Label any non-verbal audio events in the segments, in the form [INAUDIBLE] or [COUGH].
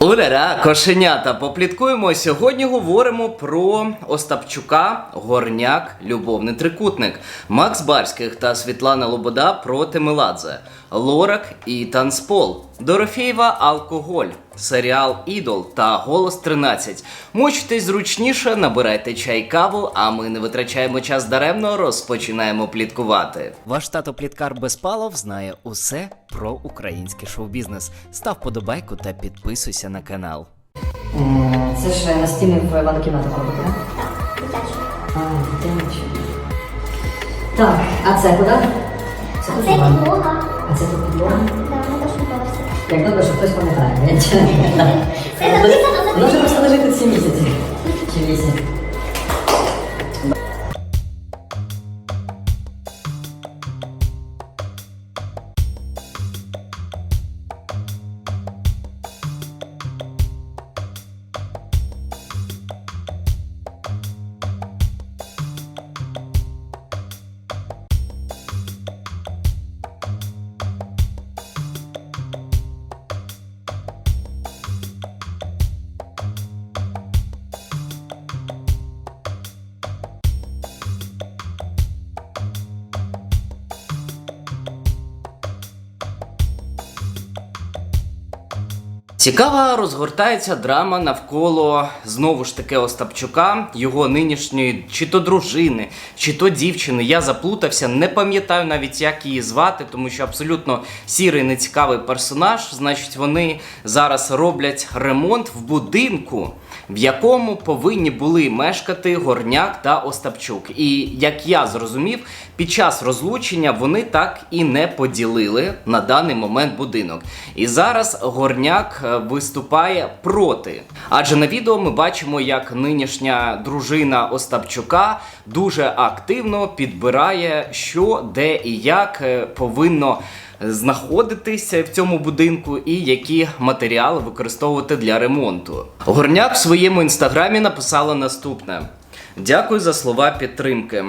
Уляра, кошенята, попліткуємо. Сьогодні говоримо про Остапчука, Горняк, Любовний трикутник, Макс Барських та Світлана Лобода проти Меладзе, Лорак і Танцпол, Дорофєєва Алкоголь, серіал Ідол та Голос 13. Мучтесь зручніше, набирайте чай каву, а ми не витрачаємо час даремно, розпочинаємо пліткувати. Ваш тато Пліткар Безпалов знає усе про український шоу-бізнес. Став подобайку та підписуйся на канал. Е, Це ж на стіни в ванну кімнату робити, так? А, дитячі. Так, а це куди? Це підлога. А це тут підлога? Да, на першому поверсі. Як добре, що хтось пам'ятає. Це записано, вже просто лежить тут 7 місяців. Чи 8. Цікава розгортається драма навколо знову ж таки Остапчука, його нинішньої чи то дружини, чи то дівчини. Я заплутався, не пам'ятаю навіть, як її звати, тому що абсолютно сірий, нецікавий персонаж. Значить, вони зараз роблять ремонт в будинку, в якому повинні були мешкати Горняк та Остапчук. І як я зрозумів, під час розлучення вони так і не поділили на даний момент будинок. І зараз Горняк е, виступає проти. Адже на відео ми бачимо, як нинішня дружина Остапчука дуже активно підбирає, що, де і як е, повинно знаходитися в цьому будинку і які матеріали використовувати для ремонту. Горняк в своєму інстаграмі написала наступне: Дякую за слова підтримки.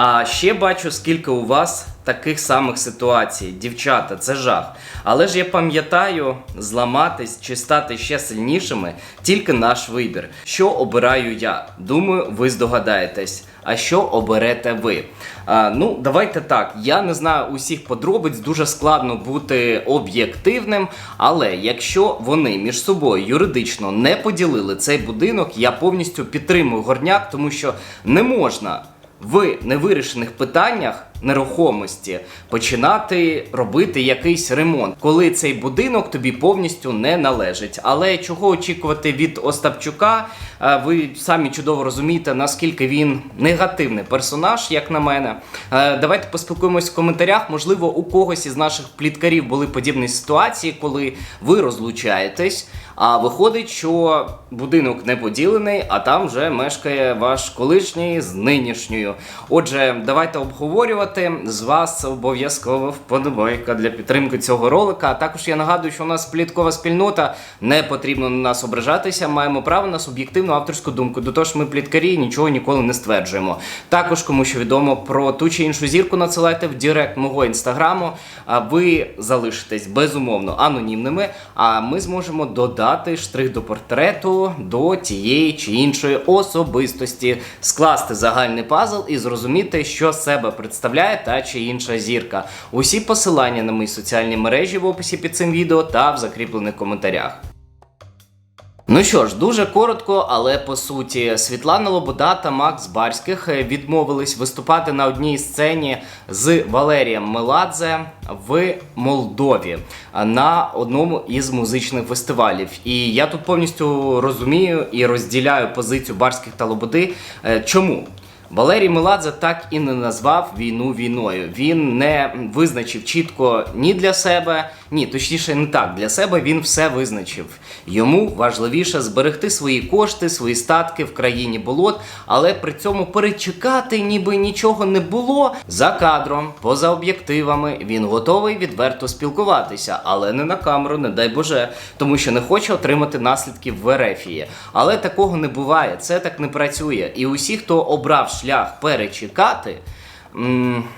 А ще бачу, скільки у вас таких самих ситуацій. Дівчата, це жах. Але ж я пам'ятаю, зламатись чи стати ще сильнішими тільки наш вибір. Що обираю я? Думаю, ви здогадаєтесь. А що оберете ви? А, ну, давайте так. Я не знаю усіх подробиць, дуже складно бути об'єктивним. Але якщо вони між собою юридично не поділили цей будинок, я повністю підтримую горняк, тому що не можна в невирішених питаннях нерухомості починати робити якийсь ремонт, коли цей будинок тобі повністю не належить. Але чого очікувати від Остапчука? Е, Ви самі чудово розумієте, наскільки він негативний персонаж, як на мене. Е, Давайте поспілкуємось в коментарях. Можливо, у когось із наших пліткарів були подібні ситуації, коли ви розлучаєтесь. А виходить, що будинок не поділений, а там вже мешкає ваш колишній з нинішньою. Отже, давайте обговорювати. З вас обов'язково вподобайка для підтримки цього ролика. А також я нагадую, що у нас пліткова спільнота. Не потрібно на нас ображатися. Маємо право на суб'єктивну авторську думку. До того ж, ми пліткарі нічого ніколи не стверджуємо. Також, кому що відомо про ту чи іншу зірку, надсилайте в Директ мого інстаграму. А ви залишитесь безумовно анонімними. А ми зможемо додати штрих до портрету до тієї чи іншої особистості, скласти загальний пазл і зрозуміти, що себе представляє та чи інша зірка. Усі посилання на мої соціальні мережі в описі під цим відео та в закріплених коментарях. Ну що ж, дуже коротко, але по суті, Світлана Лобода та Макс Барських е, відмовились виступати на одній сцені з Валерієм Меладзе в Молдові на одному із музичних фестивалів. І я тут повністю розумію і розділяю позицію Барських та Лободи. Е, Чому? Валерій Меладзе так і не назвав війну війною. Він не визначив чітко ні для себе, ні, точніше, не так для себе. Він все визначив. Йому важливіше зберегти свої кошти, свої статки в країні болот, але при цьому перечекати, ніби нічого не було. За кадром, поза об'єктивами, він готовий відверто спілкуватися, але не на камеру, не дай Боже, тому що не хоче отримати наслідків в Ерефії. Але такого не буває, це так не працює. І усі, хто обрав шлях перечекати.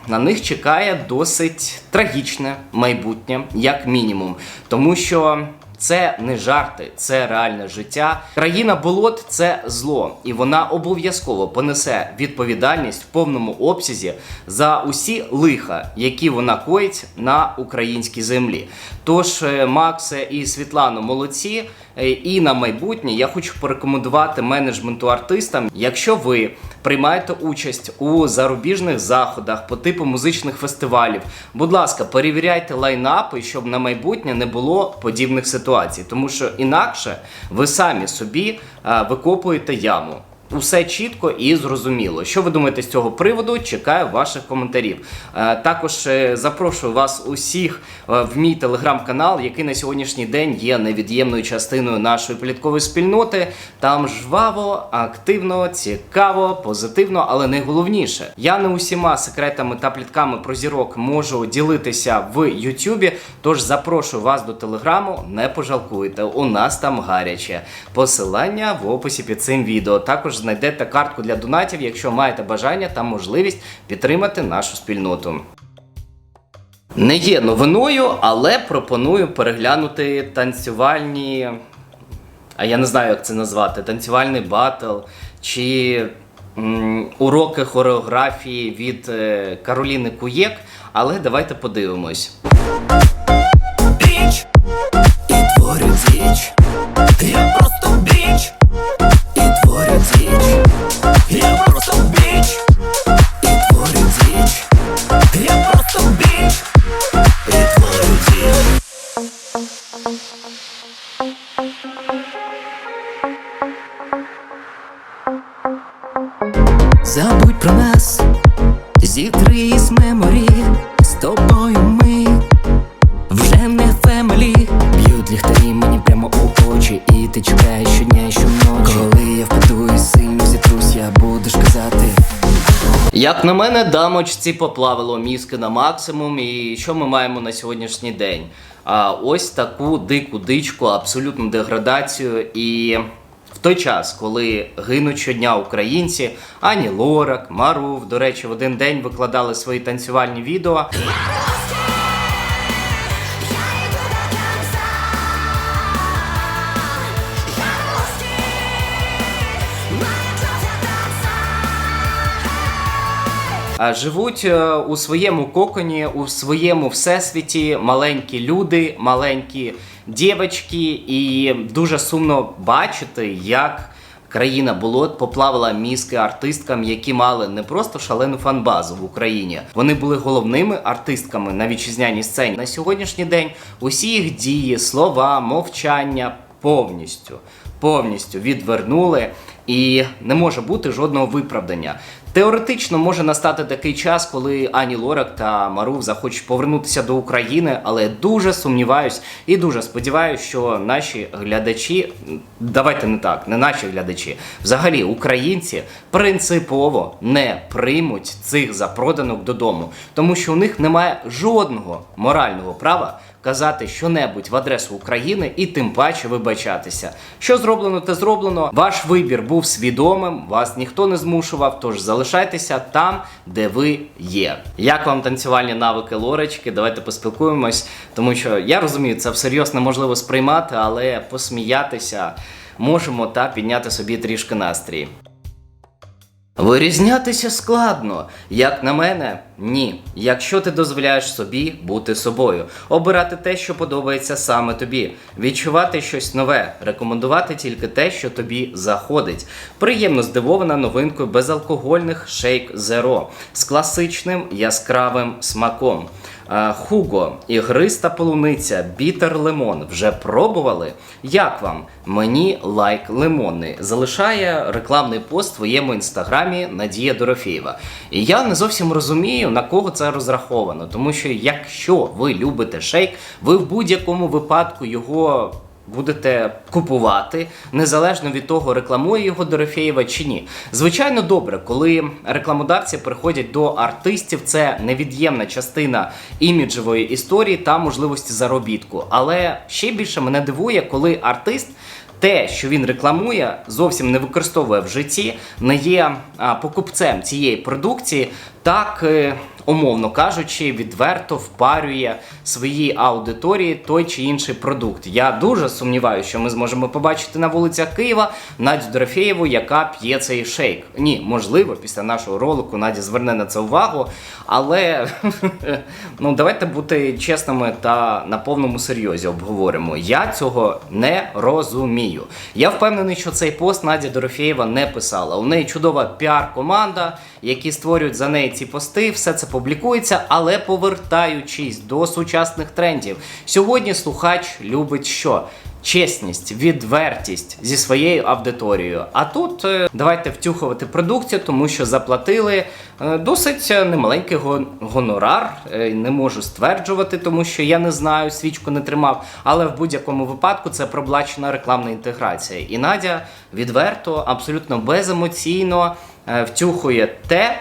На них чекає досить трагічне майбутнє, як мінімум, тому що Це не жарти, це реальне життя. Країна болот це зло, і вона обов'язково понесе відповідальність в повному обсязі за усі лиха, які вона коїть на українській землі. Тож, е, Максе і Світлано, молодці. Е, І на майбутнє я хочу порекомендувати менеджменту артистам, якщо ви приймаєте участь у зарубіжних заходах по типу музичних фестивалів, будь ласка, перевіряйте лайнапи, щоб на майбутнє не було подібних ситуацій, тому що інакше ви самі собі е, викопуєте яму. Усе чітко і зрозуміло. Що ви думаєте з цього приводу? Чекаю ваших коментарів. Е, Також е, запрошую вас усіх е, в мій телеграм-канал, який на сьогоднішній день є невід'ємною частиною нашої пліткової спільноти. Там жваво, активно, цікаво, позитивно, але найголовніше, я не усіма секретами та плітками про зірок можу ділитися в Ютубі. Тож запрошую вас до телеграму. Не пожалкуйте. У нас там гаряче. Посилання в описі під цим відео. Також знайдете картку для донатів, якщо маєте бажання та можливість підтримати нашу спільноту. Не є новиною, але пропоную переглянути танцювальні. А я не знаю, як це назвати. Танцювальний батл чи м, уроки хореографії від е, Кароліни Куєк. Але давайте подивимось. Біч і творю діч. Я просто Як на мене, дамочці поплавило мізки на максимум. І що ми маємо на сьогоднішній день? А ось таку дику дичку, абсолютну деградацію. І в той час, коли гинуть щодня українці, Ані Лорак, Марув, до речі, в один день викладали свої танцювальні відео. Живуть е, у своєму коконі, у своєму всесвіті маленькі люди, маленькі дівчатки, і дуже сумно бачити, як країна болот поплавила мізки артисткам, які мали не просто шалену фанбазу в Україні. Вони були головними артистками на вітчизняній сцені. На сьогоднішній день усі їх дії, слова, мовчання повністю повністю відвернули, і не може бути жодного виправдання. Теоретично може настати такий час, коли Ані Лорак та Марув захочуть повернутися до України, але дуже сумніваюсь і дуже сподіваюся, що наші глядачі, давайте не так, не наші глядачі, взагалі українці принципово не приймуть цих запроданок додому, тому що у них немає жодного морального права казати щонебудь в адресу України і тим паче вибачатися. Що зроблено, те зроблено. Ваш вибір був свідомим, вас ніхто не змушував, тож залишайтеся там, де ви є. Як вам танцювальні навики Лорочки? Давайте поспілкуємось, тому що я розумію, це всерйоз неможливо сприймати, але посміятися можемо та підняти собі трішки настрій. Вирізнятися складно, як на мене, ні. Якщо ти дозволяєш собі бути собою, обирати те, що подобається саме тобі, відчувати щось нове, рекомендувати тільки те, що тобі заходить. Приємно здивована новинкою безалкогольних шейк Zero з класичним яскравим смаком. А, Хуго, ігриста полуниця, бітер лимон. Вже пробували? Як вам? Мені лайк лимонний. Залишає рекламний пост в своєму інстаграмі Надія Дорофєєва. І я не зовсім розумію, на кого це розраховано. Тому що якщо ви любите шейк, ви в будь-якому випадку його будете купувати, незалежно від того, рекламує його Дорофєєва чи ні. Звичайно, добре, коли рекламодавці приходять до артистів, це невід'ємна частина іміджевої історії та можливості заробітку. Але ще більше мене дивує, коли артист. Те, що він рекламує, зовсім не використовує в житті, не є покупцем цієї продукції, так е, умовно кажучи, відверто впарює своїй аудиторії той чи інший продукт. Я дуже сумніваюся, що ми зможемо побачити на вулицях Києва Надю Дорофєєву, яка п'є цей шейк. Ні, можливо, після нашого ролику Надя зверне на це увагу, але [LAUGHS] ну давайте бути чесними та на повному серйозі обговоримо. Я цього не розумію. Я впевнений, що цей пост Надя Дорофєєва не писала. У неї чудова піар-команда, які створюють за неї ці пости, все це публікується, але повертаючись до сучасних трендів, сьогодні слухач любить що? Чесність, відвертість зі своєю аудиторією. А тут е, давайте втюхувати продукцію, тому що заплатили е, досить немаленький гонорар. Е, Не можу стверджувати, тому що я не знаю, свічку не тримав. Але в будь-якому випадку це проблачена рекламна інтеграція. І Надя відверто, абсолютно беземоційно втюхує те,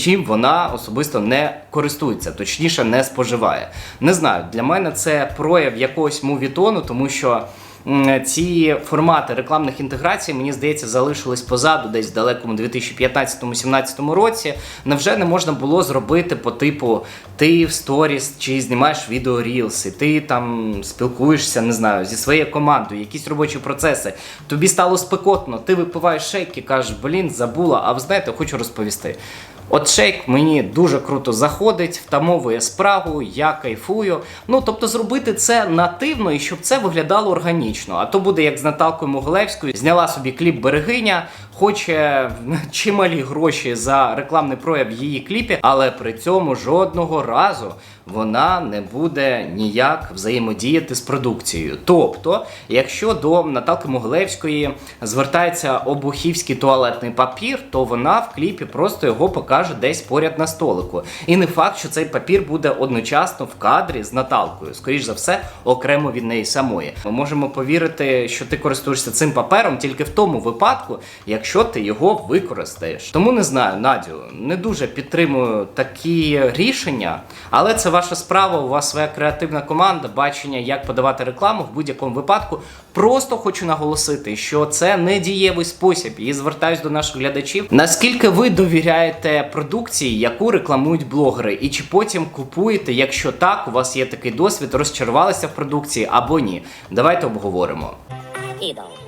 чим вона особисто не користується, точніше не споживає. Не знаю, для мене це прояв якогось мувітону, тому що. Ці формати рекламних інтеграцій, мені здається, залишились позаду десь в далекому 2015-2017 році. Невже не можна було зробити по типу ти в сторіс чи знімаєш відео рілси, ти там спілкуєшся, не знаю, зі своєю командою, якісь робочі процеси. Тобі стало спекотно, ти випиваєш шейк і кажеш, блін, забула, а ви знаєте, хочу розповісти. От шейк мені дуже круто заходить, втамовує спрагу, я кайфую. Ну тобто зробити це нативно і щоб це виглядало органічно. А то буде як з Наталкою Могилевською, зняла собі кліп Берегиня, хоче [LAUGHS] чималі гроші за рекламний прояв в її кліпі, але при цьому жодного разу вона не буде ніяк взаємодіяти з продукцією. Тобто, якщо до Наталки Могилевської звертається обухівський туалетний папір, то вона в кліпі просто його покаже десь поряд на столику. І не факт, що цей папір буде одночасно в кадрі з Наталкою, скоріш за все, окремо від неї самої. Ми можемо повірити, що ти користуєшся цим папером тільки в тому випадку, якщо ти його використаєш. Тому не знаю, Надю, не дуже підтримую такі рішення, але це ваша справа. У вас своя креативна команда, бачення, як подавати рекламу в будь-якому випадку. Просто хочу наголосити, що це не дієвий спосіб. І звертаюсь до наших глядачів. Наскільки ви довіряєте продукції, яку рекламують блогери, і чи потім купуєте, якщо так, у вас є такий досвід, розчарувалися в продукції або ні? Давайте обговоримо. Ідол.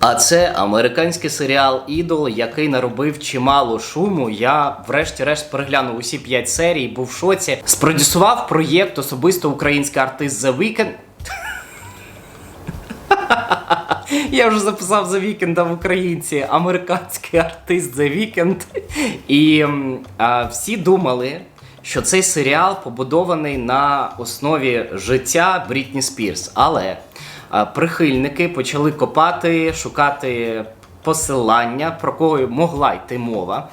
А це американський серіал Ідол, який наробив чимало шуму. Я, врешті-решт, переглянув усі п'ять серій, був в шоці. Спродюсував проєкт особисто український артист The Weeknd. [LAUGHS] Я вже записав за вікенда в українці американський артист The Weeknd. І а, всі думали, що цей серіал побудований на основі життя Брітні Спірс. Але прихильники почали копати, шукати посилання, про кого могла йти мова.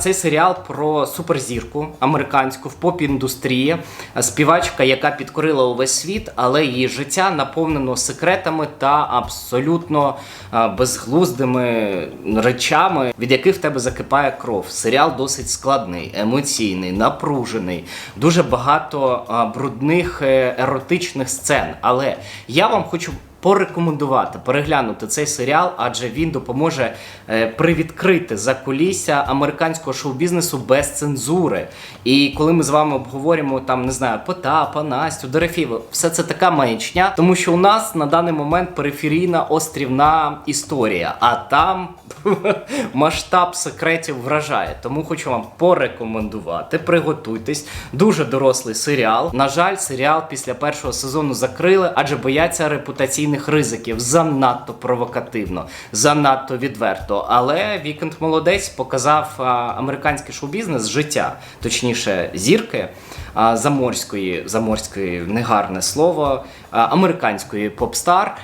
Цей серіал про суперзірку американську в поп-індустрії, співачка, яка підкорила увесь світ, але її життя наповнено секретами та абсолютно безглуздими речами, від яких в тебе закипає кров. Серіал досить складний, емоційний, напружений, дуже багато брудних е, еротичних сцен. Але я вам хочу порекомендувати переглянути цей серіал, адже він допоможе е, привідкрити закулісся американського шоу-бізнесу без цензури. І коли ми з вами обговорюємо там, не знаю, Потапа, Настю, Дерефіву, все це така маячня, тому що у нас на даний момент периферійна острівна історія, а там [LAUGHS] масштаб секретів вражає. Тому хочу вам порекомендувати. Приготуйтесь. Дуже дорослий серіал. На жаль, серіал після першого сезону закрили, адже бояться репутаційних ризиків. Занадто провокативно, занадто відверто. Але Вікенд молодець показав американський шоу-бізнес життя, точніше, зірки а, заморської, заморської негарне слово, американської попстар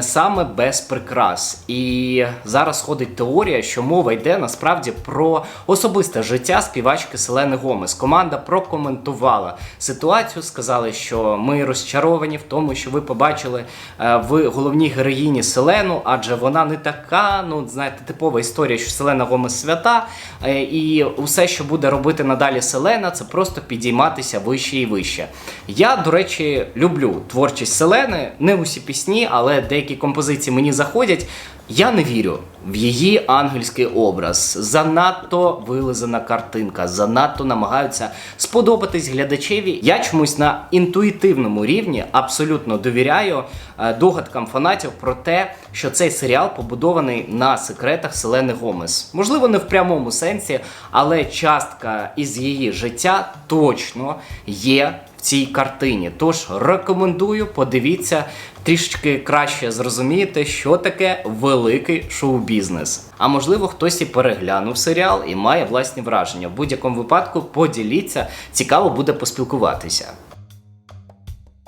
саме без прикрас. І зараз ходить теорія, що мова йде насправді про особисте життя співачки Селени Гомес. Команда прокоментувала ситуацію, сказали, що ми розчаровані в тому, що ви побачили е, в головній героїні Селену, адже вона не така, ну знаєте, типова історія, що Селена Гомес свята, е, і усе, що буде робити надалі Селена, це просто підійматися вище і вище. Я, до речі, люблю творчі творчість Селени, не усі пісні, але деякі композиції мені заходять. Я не вірю в її ангельський образ. Занадто вилизана картинка, занадто намагаються сподобатись глядачеві. Я чомусь на інтуїтивному рівні абсолютно довіряю е, догадкам фанатів про те, що цей серіал побудований на секретах Селени Гомес. Можливо, не в прямому сенсі, але частка із її життя точно є цій картині. Тож рекомендую, подивіться, трішечки краще зрозумієте, що таке великий шоу-бізнес. А можливо, хтось і переглянув серіал і має власні враження. В будь-якому випадку поділіться, цікаво буде поспілкуватися.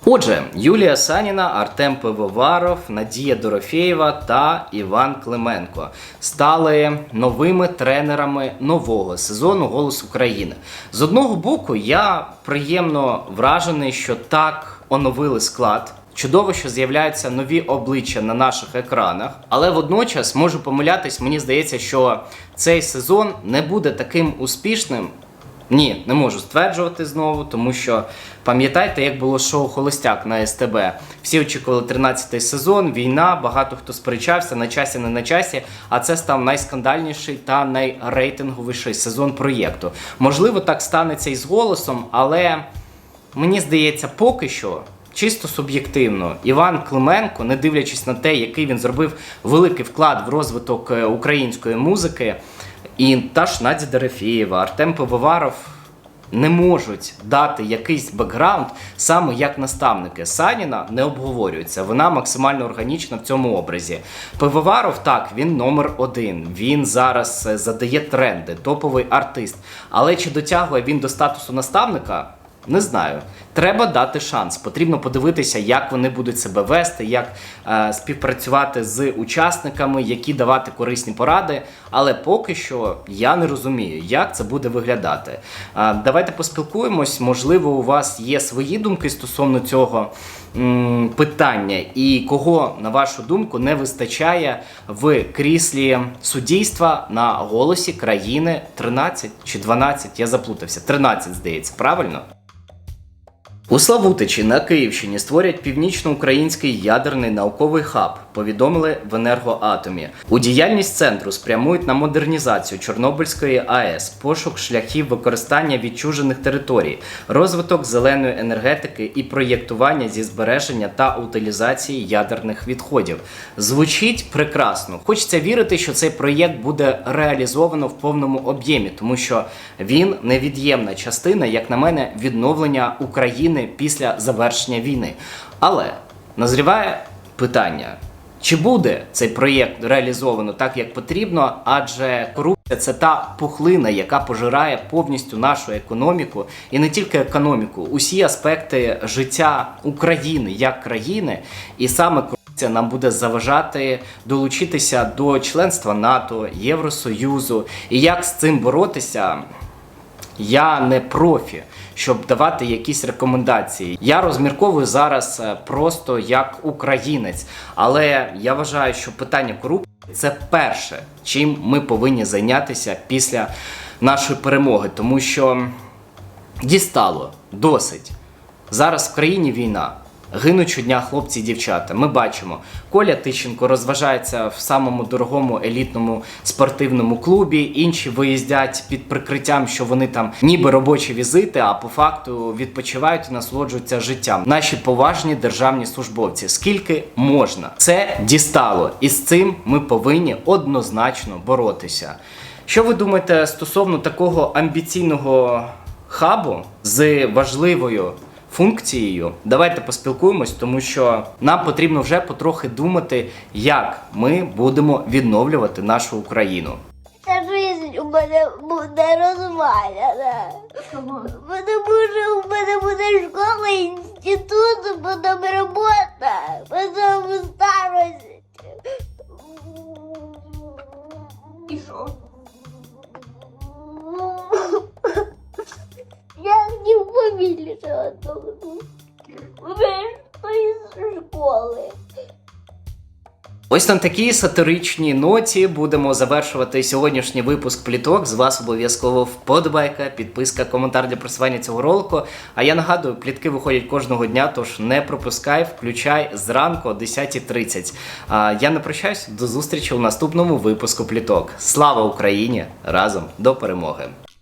Отже, Юлія Саніна, Артем Пивоваров, Надія Дорофєєва та Іван Клименко стали новими тренерами нового сезону Голос України. З одного боку, я приємно вражений, що так оновили склад. Чудово, що з'являються нові обличчя на наших екранах, але водночас можу помилятись. Мені здається, що цей сезон не буде таким успішним, ні, не можу стверджувати знову, тому що пам'ятаєте, як було шоу Холостяк на СТБ. Всі очікували 13-й сезон, війна, багато хто сперечався на часі, не на часі. А це став найскандальніший та найрейтинговіший сезон проєкту. Можливо, так станеться і з голосом, але мені здається, поки що. Чисто суб'єктивно, Іван Клименко, не дивлячись на те, який він зробив великий вклад в розвиток е, української музики, і та ж Надя Дерефєєва, Артем Пивоваров не можуть дати якийсь бекграунд саме як наставники. Саніна не обговорюється, вона максимально органічна в цьому образі. Пивоваров так, він номер один. Він зараз е, задає тренди, топовий артист. Але чи дотягує він до статусу наставника? Не знаю. Треба дати шанс. Потрібно подивитися, як вони будуть себе вести, як е, співпрацювати з учасниками, які давати корисні поради. Але поки що я не розумію, як це буде виглядати. Е, давайте поспілкуємось. Можливо, у вас є свої думки стосовно цього м, питання, і кого, на вашу думку, не вистачає в кріслі суддійства на голосі країни 13 чи 12, я заплутався. 13, здається, правильно? У Славутичі на Київщині створять північноукраїнський ядерний науковий хаб, повідомили в енергоатомі. У діяльність центру спрямують на модернізацію Чорнобильської АЕС, пошук шляхів використання відчужених територій, розвиток зеленої енергетики і проєктування зі збереження та утилізації ядерних відходів. Звучить прекрасно. Хочеться вірити, що цей проєкт буде реалізовано в повному об'ємі, тому що він невід'ємна частина, як на мене, відновлення України після завершення війни. Але назріває питання. Чи буде цей проєкт реалізовано так, як потрібно? Адже корупція це та пухлина, яка пожирає повністю нашу економіку, і не тільки економіку, усі аспекти життя України як країни, і саме корупція нам буде заважати долучитися до членства НАТО, Євросоюзу. І як з цим боротися? Я не профі, щоб давати якісь рекомендації. Я розмірковую зараз е, просто як українець, але я вважаю, що питання корупції це перше, чим ми повинні зайнятися після нашої перемоги, тому що дістало досить. Зараз в країні війна. Гинуть щодня хлопці і дівчата. Ми бачимо, Коля Тищенко розважається в самому дорогому елітному спортивному клубі. Інші виїздять під прикриттям, що вони там ніби робочі візити, а по факту відпочивають і насолоджуються життям. Наші поважні державні службовці. Скільки можна? Це дістало, і з цим ми повинні однозначно боротися. Що ви думаєте стосовно такого амбіційного хабу з важливою? Функцією. Давайте поспілкуємось, тому що нам потрібно вже потрохи думати, як ми будемо відновлювати нашу Україну. Та жизнь у мене буде розвалена. Чому? Тому що у мене буде школа, інститут, потім робота, потім старость. І що? [LAUGHS] Я не побільше одного. Із школи. Ось на такій сатиричній ноті будемо завершувати сьогоднішній випуск пліток. З вас обов'язково вподобайка, підписка, коментар для просування цього ролику. А я нагадую, плітки виходять кожного дня, тож не пропускай, включай зранку о 10.30. А я не прощаюсь, до зустрічі у наступному випуску пліток. Слава Україні! Разом до перемоги!